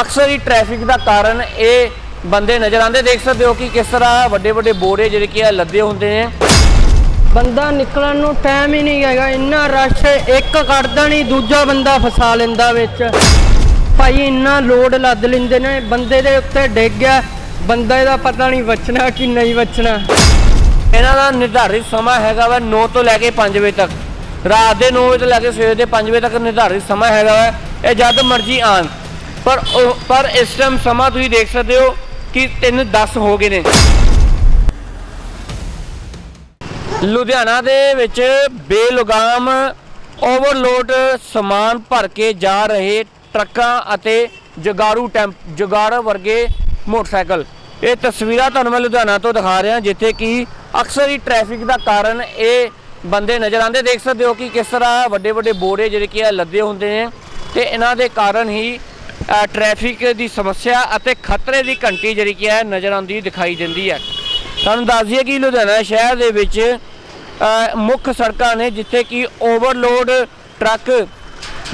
ਅਕਸਰ ਹੀ ਟ੍ਰੈਫਿਕ ਦਾ ਕਾਰਨ ਇਹ ਬੰਦੇ ਨਜ਼ਰ ਆਉਂਦੇ। ਦੇਖ ਸਕਦੇ ਹੋ ਕਿ ਕਿਸ ਤਰ੍ਹਾਂ ਵੱਡੇ ਵੱਡੇ ਬੋਰੇ ਜਿਹੜੇ ਕਿ ਆ ਲੱਦੇ ਹੁੰਦੇ ਨੇ। ਬੰਦਾ ਨਿਕਲਣ ਨੂੰ ਟਾਈਮ ਹੀ ਨਹੀਂ ਹੈਗਾ ਇੰਨਾ ਰਸ਼ ਇੱਕ ਕੱਢਦਾ ਨਹੀਂ ਦੂਜਾ ਬੰਦਾ ਫਸਾ ਲੈਂਦਾ ਵਿੱਚ। ਭਾਈ ਇੰਨਾ ਲੋਡ ਲੱਦ ਲੈਂਦੇ ਨੇ ਬੰਦੇ ਦੇ ਉੱਤੇ ਡਿੱਗ ਗਿਆ ਬੰਦੇ ਦਾ ਪਤਾ ਨਹੀਂ ਬਚਣਾ ਕਿ ਨਹੀਂ ਬਚਣਾ। ਇਹਨਾਂ ਦਾ ਨਿਰਧਾਰਿਤ ਸਮਾਂ ਹੈਗਾ ਵਾ 9 ਤੋਂ ਲੈ ਕੇ 5 ਵਜੇ ਤੱਕ। ਰਾਤ ਦੇ 9 ਵਜੇ ਤੋਂ ਲੈ ਕੇ ਸਵੇਰ ਦੇ 5 ਵਜੇ ਤੱਕ ਨਿਰਧਾਰਿਤ ਸਮਾਂ ਹੈਗਾ ਵਾ। ਇਹ ਜਦ ਮਰਜ਼ੀ ਆਣ ਪਰ ਉਹ- ਪਰ ਇਸ ਟਾਈਮ ਸਮਾਂ ਤੁਸੀਂ ਦੇਖ ਸਕਦੇ ਹੋ ਕਿ 3:10 ਹੋ ਗਏ ਨੇ। ਲੁਧਿਆਣਾ ਦੇ ਵਿੱਚ ਬੇਲੁਗਾਮ ਓਵਰਲੋਡ ਸਮਾਨ ਭਰ ਕੇ ਜਾ ਰਹੇ ਟਰੱਕਾਂ ਅਤੇ ਜਗਾਰੂ ਟੈਂਪ ਜਗਾਰ ਵਰਗੇ ਮੋਟਰਸਾਈਕਲ। ਇਹ ਤਸਵੀਰਾਂ ਤੁਹਾਨੂੰ ਮੈਂ ਲੁਧਿਆਣਾ ਤੋਂ ਦਿਖਾ ਰਿਹਾ, ਜਿੱਥੇ ਕਿ ਅਕਸਰ ਹੀ ਟ੍ਰੈਫਿਕ ਦਾ ਕਾਰਨ ਇਹ ਬੰਦੇ ਨਜ਼ਰ ਆਉਂਦੇ। ਦੇਖ ਸਕਦੇ ਹੋ ਕਿ ਕਿਸ ਤਰ੍ਹਾਂ ਵੱਡੇ ਵੱਡੇ ਬੋਰੇ ਜਿਹੜੇ ਕਿ ਆ ਲੱਦੇ ਹੁੰਦੇ ਨੇ ਤੇ ਇਹਨਾਂ ਦੇ ਕਾਰਨ ਹੀ ਟ੍ਰੈਫਿਕ ਦੀ ਸਮੱਸਿਆ ਅਤੇ ਖਤਰੇ ਦੀ ਘੰਟੀ ਜਿਹੜੀ ਕਿ ਹੈ ਨਜ਼ਰ ਆਉਂਦੀ ਦਿਖਾਈ ਦਿੰਦੀ ਹੈ। ਤੁਹਾਨੂੰ ਦੱਸ ਦਈਏ ਕਿ ਲੁਧਿਆਣਾ ਸ਼ਹਿਰ ਦੇ ਵਿੱਚ ਮੁੱਖ ਸੜਕਾਂ ਨੇ ਜਿੱਥੇ ਕਿ ਓਵਰਲੋਡ ਟਰੱਕ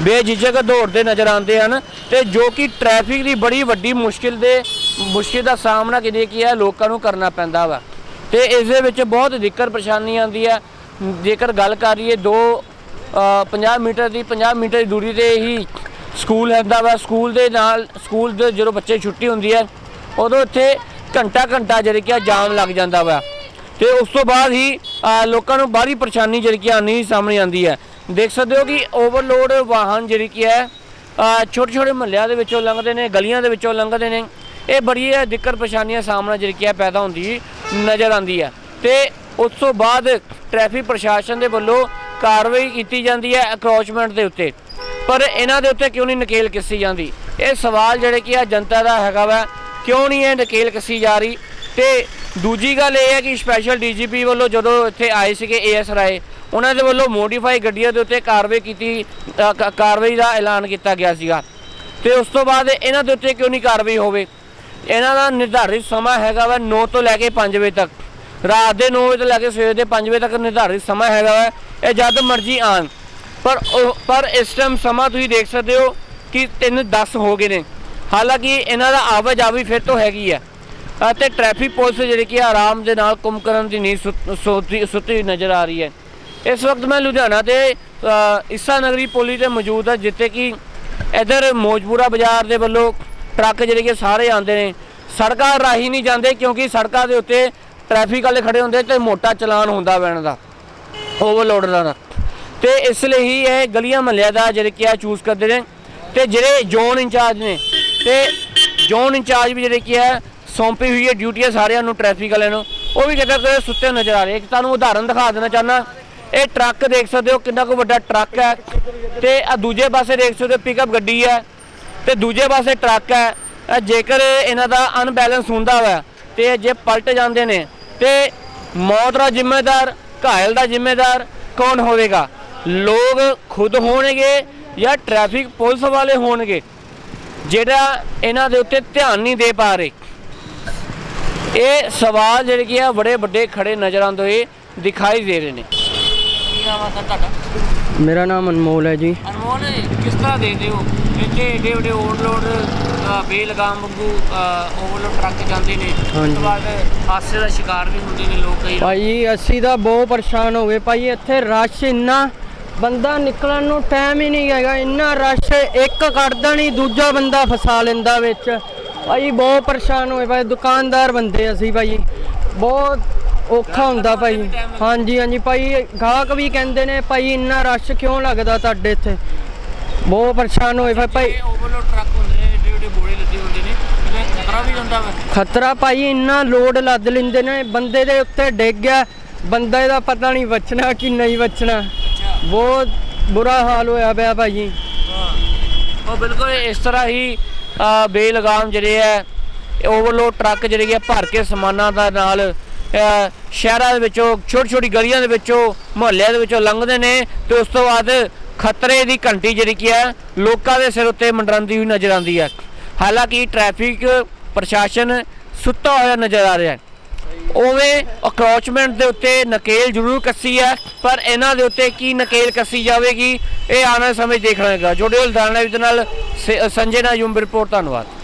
ਬੇਝਿਜਕ ਦੌੜਦੇ ਨਜ਼ਰ ਆਉਂਦੇ ਹਨ ਤੇ ਜੋ ਕਿ ਟ੍ਰੈਫਿਕ ਦੀ ਬੜੀ ਵੱਡੀ ਮੁਸ਼ਕਿਲ ਦੇ ਮੁਸ਼ਕਿਲ ਦਾ ਸਾਹਮਣਾ ਕਿਤੇ ਕੀ ਹੈ ਲੋਕਾਂ ਨੂੰ ਕਰਨਾ ਪੈਂਦਾ ਵਾ। ਤੇ ਇਸ ਦੇ ਵਿੱਚ ਬਹੁਤ ਦਿੱਕਤ ਪਰੇਸ਼ਾਨੀ ਆਉਂਦੀ ਹੈ। ਜੇਕਰ ਗੱਲ ਕਰੀਏ ਦੋ ਅ, 50 ਮੀਟਰ ਦੀ 50 ਮੀਟਰ ਦੀ ਦੂਰੀ ਤੇ ਹੀ ਸਕੂਲ ਹੁੰਦਾ ਵਾ ਸਕੂਲ ਦੇ ਨਾਲ, ਸਕੂਲ ਦੇ ਜਦੋਂ ਬੱਚੇ ਛੁੱਟੀ ਹੁੰਦੀ ਹੈ, ਉਦੋਂ ਇੱਥੇ ਘੰਟਾ ਘੰਟਾ ਜਿਹੜੀ ਕਿ ਆ ਜਾਮ ਲੱਗ ਜਾਂਦਾ ਵਾ। ਤੇ ਉਸ ਤੋਂ ਬਾਅਦ ਹੀ ਲੋਕਾਂ ਨੂੰ ਬਾਹਰੀ ਪਰੇਸ਼ਾਨੀ ਜਿਹੜੀ ਕਿ ਆਨੀ ਸਾਹਮਣੇ ਆਉਂਦੀ ਹੈ। ਦੇਖ ਸਕਦੇ ਹੋ ਕਿ ਓਵਰਲੋਡ ਵਾਹਨ ਜਿਹੜੀ ਕਿ ਹੈ ਛੋਟੇ ਛੋਟੇ ਮਹੱਲਿਆਂ ਦੇ ਵਿੱਚੋਂ ਲੰਘਦੇ ਨੇ, ਗਲੀਆਂ ਦੇ ਵਿੱਚੋਂ ਲੰਘਦੇ ਨੇ। ਇਹ ਬੜੀ ਹੈ ਦਿੱਕਤ ਪਰੇਸ਼ਾਨੀਆਂ ਸਾਹਮਣਾ ਜਿਹੜੀ ਕਿ ਹੈ, ਪੈਦਾ ਹੁੰਦੀ ਨਜ਼ਰ ਆਉਂਦੀ ਹੈ। ਤੇ ਉਸ ਤੋਂ ਬਾਅਦ ਟ੍ਰੈਫਿਕ ਪ੍ਰਸ਼ਾਸਨ ਦੇ ਵੱਲੋਂ ਕਾਰਵਾਈ ਕੀਤੀ ਜਾਂਦੀ ਹੈ ਅਕਰੋਚਮੈਂਟ ਦੇ ਉੱਤੇ। ਪਰ ਇਹਨਾਂ ਦੇ ਉੱਤੇ ਕਿਉਂ ਨਹੀਂ ਨਕੇਲ ਕੱਸੀ ਜਾਂਦੀ? ਇਹ ਸਵਾਲ ਜਿਹੜੇ ਕਿ ਆ ਜਨਤਾ ਦਾ ਹੈਗਾ ਵਾ, ਕਿਉਂ ਨਹੀਂ ਇਹ ਨਕੇਲ ਕੱਸੀ ਜਾ ਰਹੀ? ਤੇ ਦੂਜੀ ਗੱਲ ਇਹ ਹੈ ਕਿ ਸਪੈਸ਼ਲ ਡੀਜੀਪੀ ਵੱਲੋਂ ਜਦੋਂ ਇੱਥੇ ਆਏ ਸੀਗੇ ਏਐਸ ਰਾਏ, ਉਹਨਾਂ ਦੇ ਵੱਲੋਂ ਮੋਡੀਫਾਈ ਗੱਡੀਆਂ ਦੇ ਉੱਤੇ ਕਾਰਵਾਈ ਕੀਤੀ ਕਾਰਵਾਈ ਦਾ ਐਲਾਨ ਕੀਤਾ ਗਿਆ ਸੀਗਾ। ਤੇ ਉਸ ਤੋਂ ਬਾਅਦ ਇਹਨਾਂ ਦੇ ਉੱਤੇ ਕਿਉਂ ਨਹੀਂ ਕਾਰਵਾਈ ਹੋਵੇ? ਇਹਨਾਂ ਦਾ ਨਿਰਧਾਰਿਤ ਸਮਾਂ ਹੈਗਾ ਵਾ 9 ਤੋਂ ਲੈ ਕੇ 5 ਵਜੇ ਤੱਕ। ਰਾਤ ਦੇ 9 ਵਜੇ ਤੋਂ ਲੈ ਕੇ ਸਵੇਰ ਦੇ 5 ਵਜੇ ਤੱਕ ਨਿਰਧਾਰਿਤ ਸਮਾਂ ਹੈਗਾ ਵਾ, ਇਹ ਜਦ ਮਰਜ਼ੀ ਆਣ ਪਰ ਉਹ- ਪਰ ਇਸ ਟਾਈਮ ਸਮਾਂ ਤੁਸੀਂ ਦੇਖ ਸਕਦੇ ਹੋ ਕਿ 3:10 ਹੋ ਗਏ ਨੇ। ਹਾਲਾਂਕਿ ਇਹਨਾਂ ਦਾ ਆਵਾਜਾਈ ਫਿਰ ਤੋਂ ਹੈਗੀ ਹੈ ਅਤੇ ਟ੍ਰੈਫਿਕ ਪੁਲਿਸ ਜਿਹੜੀ ਕਿ ਆਰਾਮ ਦੇ ਨਾਲ ਕੁੰਮ ਕਰਨ ਦੀ ਨੀਂਦ ਸੁੱਤ- ਸੋਤੀ ਸੁੱਤੀ ਹੋਈ ਨਜ਼ਰ ਆ ਰਹੀ ਹੈ। ਇਸ ਵਕਤ ਮੈਂ ਲੁਧਿਆਣਾ ਦੇ ਅ, ਈਸਾ ਨਗਰੀ ਪੁਲੀ ਤੇ ਮੌਜੂਦ ਹਾਂ ਜਿੱਥੇ ਕਿ ਇਧਰ ਮੋਜਪੁਰਾ ਬਾਜ਼ਾਰ ਦੇ ਵੱਲੋਂ ਟਰੱਕ ਜਿਹੜੇ ਕਿ ਸਾਰੇ ਆਉਂਦੇ ਨੇ। ਸੜਕਾਂ ਰਾਹੀਂ ਨਹੀਂ ਜਾਂਦੇ ਕਿਉਂਕਿ ਸੜਕਾਂ ਦੇ ਉੱਤੇ ਟ੍ਰੈਫਿਕ ਵਾਲੇ ਖੜੇ ਹੁੰਦੇ ਤੇ ਮੋਟਾ ਚਲਾਨ ਹੁੰਦਾ ਵੈਣ ਦਾ ਓਵਰਲੋਡ ਦਾ। ਤੇ ਇਸ ਲਈ ਹੀ ਇਹ ਗਲੀਆਂ ਮਹੱਲਿਆਂ ਦਾ ਜਿਹੜੇ ਕਿ ਆ ਚੂਜ਼ ਕਰਦੇ ਨੇ ਤੇ ਜਿਹੜੇ ਜ਼ੋਨ ਇੰਚਾਰਜ ਨੇ ਤੇ ਜ਼ੋਨ ਇੰਚਾਰਜ ਵੀ ਜਿਹੜੇ ਕੀ ਹੈ ਸੌਂਪੀ ਹੋਈ ਹੈ ਡਿਊਟੀਆਂ ਸਾਰਿਆਂ ਨੂੰ, ਟ੍ਰੈਫਿਕ ਵਾਲਿਆਂ ਨੂੰ। ਉਹ ਵੀ ਜਗ੍ਹਾ ਕਿਤੇ ਸੁੱਤੇ ਨਜ਼ਰ ਆ ਰਹੇ ਇੱਕ ਤੁਹਾਨੂੰ ਉਦਾਹਰਨ ਦਿਖਾ ਦੇਣਾ ਚਾਹੁੰਦਾ। ਇਹ ਟਰੱਕ ਦੇਖ ਸਕਦੇ ਹੋ ਕਿੰਨਾ ਕੁ ਵੱਡਾ ਟਰੱਕ ਹੈ। ਤੇ ਆ ਦੂਜੇ ਪਾਸੇ ਦੇਖ ਸਕਦੇ ਹੋ ਪਿਕਅਪ ਗੱਡੀ ਹੈ। ਤੇ ਦੂਜੇ ਪਾਸੇ ਟਰੱਕ ਹੈ। ਜੇਕਰ ਇਹਨਾਂ ਦਾ ਅਨਬੈਲੈਂਸ ਹੁੰਦਾ ਵਾ ਤੇ ਜੇ ਪਲਟ ਜਾਂਦੇ ਨੇ ਤੇ ਮੌਤ ਦਾ ਜ਼ਿੰਮੇਦਾਰ, ਘਾਇਲ ਦਾ ਜ਼ਿੰਮੇਦਾਰ ਕੌਣ ਹੋਵੇਗਾ? ਲੋਕ ਖੁਦ ਹੋਣਗੇ ਜਾਂ ਟ੍ਰੈਫਿਕ ਪੁਲਿਸ ਵਾਲੇ ਹੋਣਗੇ ਜਿਹੜਾ ਇਹਨਾਂ ਦੇ ਉੱਤੇ ਧਿਆਨ ਨਹੀਂ ਦੇ ਪਾ ਰਹੇ। ਇਹ ਸਵਾਲ ਜਿਹੜੇ ਕੀ ਆ ਬੜੇ ਵੱਡੇ ਖੜੇ ਨਜ਼ਰ ਆਉਂਦੇ ਹੋਏ ਦਿਖਾਈ ਦੇ ਰਹੇ ਨੇ। ਕੀ ਨਾਮ ਆ ਤੁਹਾਡਾ? ਮੇਰਾ ਨਾਮ ਅਨਮੋਲ ਹੈ ਜੀ। ਅਨਮੋਲ ਕਿਸ ਤਰ੍ਹਾਂ ਦੇਖਦੇ ਹੋ? ਇੱਥੇ ਏਡੇ ਏਡੇ ਓਵਰਲੋਡ ਬੇਲਗਾਮ ਵਾਂਗੂ ਓਵਰਲੋਡ ਟਰੱਕ ਜਾਂਦੇ ਨੇ। ਉਸ ਹਾਂਜੀ। ਤੋਂ ਬਾਅਦ ਹਾਸੇ ਦਾ ਸ਼ਿਕਾਰ ਵੀ ਹੁੰਦੇ ਨੇ ਲੋਕ ਕਈ ਭਾਈ ਅਸੀਂ ਤਾਂ ਬਹੁਤ ਪਰੇਸ਼ਾਨ ਹੋ ਗਏ। ਭਾਈ ਇੱਥੇ ਰਸ਼ ਇੰਨਾ ਬੰਦਾ ਨਿਕਲਣ ਨੂੰ ਟਾਈਮ ਹੀ ਨਹੀਂ ਹੈਗਾ ਇੰਨਾ ਰਸ਼ ਇੱਕ ਕੱਢਦਾ ਨਹੀਂ ਦੂਜਾ ਬੰਦਾ ਫਸਾ ਲੈਂਦਾ ਵਿੱਚ। ਭਾਈ ਬਹੁਤ ਪਰੇਸ਼ਾਨ ਹੋਏ ਭਾਈ ਦੁਕਾਨਦਾਰ ਬੰਦੇ ਅਸੀਂ ਭਾਈ। ਬਹੁਤ ਔਖਾ ਹੁੰਦਾ ਭਾਈ। ਹਾਂਜੀ ਹਾਂਜੀ ਭਾਈ ਗਾਹਕ ਵੀ ਕਹਿੰਦੇ ਨੇ ਭਾਈ ਇੰਨਾ ਰਸ਼ ਕਿਉਂ ਲੱਗਦਾ ਤੁਹਾਡੇ ਇੱਥੇ? ਬਹੁਤ ਪਰੇਸ਼ਾਨ ਹੋਏ ਭਾਈ ਭਾਈ। ਓਵਰਲੋਡ ਟਰੱਕ ਹੁੰਦੇ ਨੇ ਏਡੇ ਏਡੇ ਬੋੜੇ ਲੱਦੇ ਹੁੰਦੇ ਨੇ ਖਤਰਾ ਵੀ ਹੁੰਦਾ ਖਤਰਾ ਭਾਈ ਇੰਨਾ ਲੋਡ ਲੱਦ ਲੈਂਦੇ ਨੇ ਬੰਦੇ ਦੇ ਉੱਤੇ ਡਿੱਗ ਗਿਆ ਬੰਦੇ ਦਾ ਪਤਾ ਨਹੀਂ ਬਚਣਾ ਕਿ ਨਹੀਂ ਬਚਣਾ। ਬਹੁਤ ਬੁਰਾ ਹਾਲ ਹੋਇਆ ਪਿਆ ਭਾਈ ਉਹ ਬਿਲਕੁਲ ਇਸ ਤਰ੍ਹਾਂ ਹੀ ਅ, ਬੇਲਗਾਮ ਜਿਹੜੇ ਹੈ ਓਵਰਲੋਡ ਟਰੱਕ ਜਿਹੜੇ ਹੈ ਭਰ ਕੇ ਸਮਾਨਾਂ ਦਾ ਨਾਲ ਅ, ਸ਼ਹਿਰਾਂ ਦੇ ਵਿੱਚੋਂ ਛੋਟੀ ਛੋਟੀ ਗਲੀਆਂ ਦੇ ਵਿੱਚੋਂ ਮੁਹੱਲਿਆਂ ਦੇ ਵਿੱਚੋਂ ਲੰਘਦੇ ਨੇ ਤੇ ਉਸ ਤੋਂ ਬਾਅਦ ਖਤਰੇ ਦੀ ਘੰਟੀ ਜਿਹੜੀ ਕੀ ਹੈ ਲੋਕਾਂ ਦੇ ਸਿਰ ਉੱਤੇ ਮੰਡਰਾਉਂਦੀ ਹੋਈ ਨਜ਼ਰ ਆਉਂਦੀ ਹੈ ਹਾਲਾਂਕਿ ਟ੍ਰੈਫਿਕ ਪ੍ਰਸ਼ਾਸਨ ਸੁੱਤਾ ਹੋਇਆ ਨਜ਼ਰ ਆ ਰਿਹਾ ਹੈ। ਉਵੇਂ ਅਕਰੋਚਮੈਂਟ ਦੇ ਉੱਤੇ ਨਕੇਲ ਜ਼ਰੂਰ ਕੱਸੀ ਹੈ ਪਰ ਇਹਨਾਂ ਦੇ ਉੱਤੇ ਕੀ ਨਕੇਲ ਕੱਸੀ ਜਾਵੇਗੀ, ਇਹ ਆਉਣ ਵਾਲੇ ਸਮੇਂ 'ਚ ਦੇਖਣਾ ਹੈਗਾ। ਜੁੜਿਓ ਲੁਧਿਆਣਾ ਦੇ ਨਾਲ ਸ- ਸੰਜੇ ਨਾਯੂਮ ਰਿਪੋਰਟ ਧੰਨਵਾਦ।